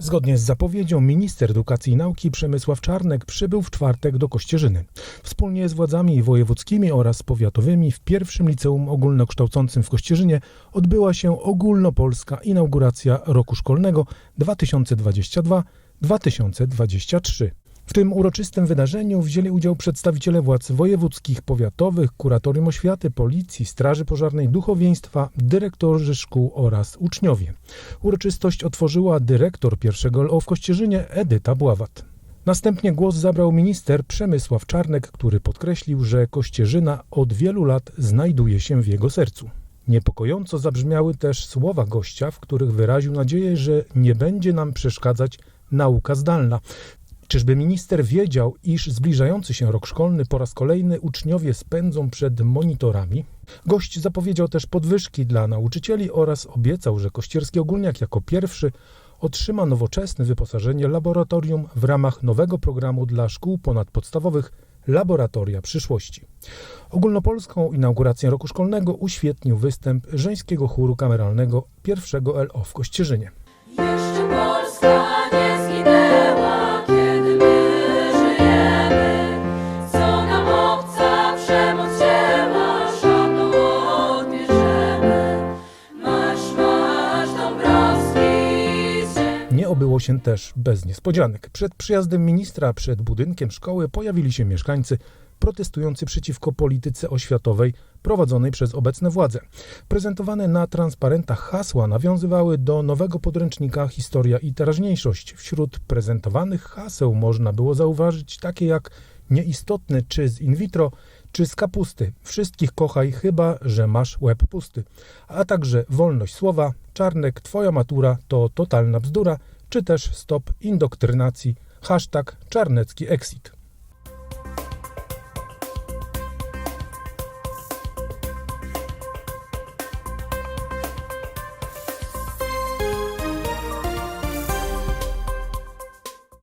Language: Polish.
Zgodnie z zapowiedzią minister edukacji i nauki Przemysław Czarnek przybył w czwartek do Kościerzyny. Wspólnie z władzami wojewódzkimi oraz powiatowymi w pierwszym liceum ogólnokształcącym w Kościerzynie odbyła się ogólnopolska inauguracja roku szkolnego 2022-2023. W tym uroczystym wydarzeniu wzięli udział przedstawiciele władz wojewódzkich, powiatowych, kuratorium oświaty, policji, straży pożarnej, duchowieństwa, dyrektorzy szkół oraz uczniowie. Uroczystość otworzyła dyrektor pierwszego LO w Kościerzynie Edyta Bławat. Następnie głos zabrał minister Przemysław Czarnek, który podkreślił, że Kościerzyna od wielu lat znajduje się w jego sercu. Niepokojąco zabrzmiały też słowa gościa, w których wyraził nadzieję, że nie będzie nam przeszkadzać nauka zdalna. Czyżby minister wiedział, iż zbliżający się rok szkolny po raz kolejny uczniowie spędzą przed monitorami? Gość zapowiedział też podwyżki dla nauczycieli oraz obiecał, że Kościerski Ogólniak jako pierwszy otrzyma nowoczesne wyposażenie laboratorium w ramach nowego programu dla szkół ponadpodstawowych Laboratoria Przyszłości. Ogólnopolską inaugurację roku szkolnego uświetnił występ żeńskiego chóru kameralnego pierwszego LO w Kościerzynie. Obyło się też bez niespodzianek. Przed przyjazdem ministra, przed budynkiem szkoły pojawili się mieszkańcy protestujący przeciwko polityce oświatowej prowadzonej przez obecne władze. Prezentowane na transparentach hasła nawiązywały do nowego podręcznika Historia i teraźniejszość. Wśród prezentowanych haseł można było zauważyć takie jak nieistotne czy z in vitro, czy z kapusty. Wszystkich kochaj, chyba że masz łeb pusty. A także wolność słowa, czarnek, twoja matura to totalna bzdura, czy też stop indoktrynacji, hashtag czarnecki exit.